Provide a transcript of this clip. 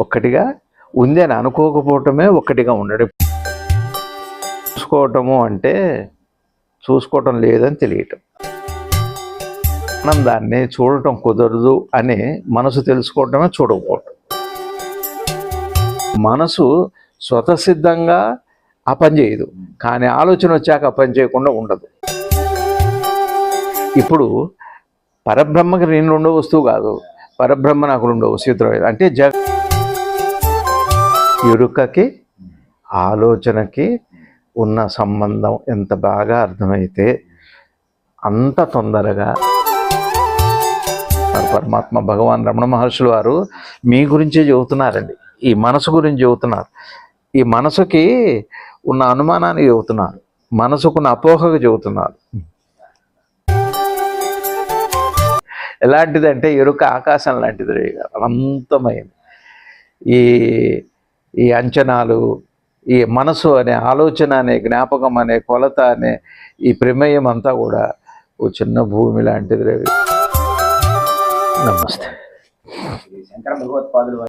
ఒక్కటిగా ఉంది అని అనుకోకపోవటమే ఒక్కటిగా ఉండడం. చూసుకోవటము అంటే చూసుకోవటం లేదని తెలియటం. మనం దాన్ని చూడటం కుదరదు అని మనసు తెలుసుకోవటమే చూడకపోవటం. మనసు స్వతసిద్ధంగా ఆ పని చేయదు. కానీ ఆలోచన వచ్చాక ఆ పని చేయకుండా ఉండదు. ఇప్పుడు పరబ్రహ్మకి నేను రెండో వస్తువు కాదు. పరబ్రహ్మ నాకు రెండో వస్తువు అంటే జగ ఎరుకకి ఆలోచనకి ఉన్న సంబంధం ఎంత బాగా అర్థమైతే అంత తొందరగా పరమాత్మ భగవాన్ రమణ మహర్షులు వారు మీ గురించే చెబుతున్నారండి. ఈ మనసు గురించి చెబుతున్నారు. ఈ మనసుకి ఉన్న అనుమానాన్ని చెబుతున్నారు. మనసుకున్న అపోహకు చెబుతున్నారు. ఎలాంటిదంటే ఎరుక ఆకాశం లాంటిది రే ఈ ఈ అంచనాలు ఈ మనసు అనే ఆలోచన అనే జ్ఞాపకం అనే కొలత అనే ఈ ప్రమేయం అంతా కూడా ఓ చిన్న భూమి లాంటిది రవి. నమస్తే. శంకర భగవత్పాదులు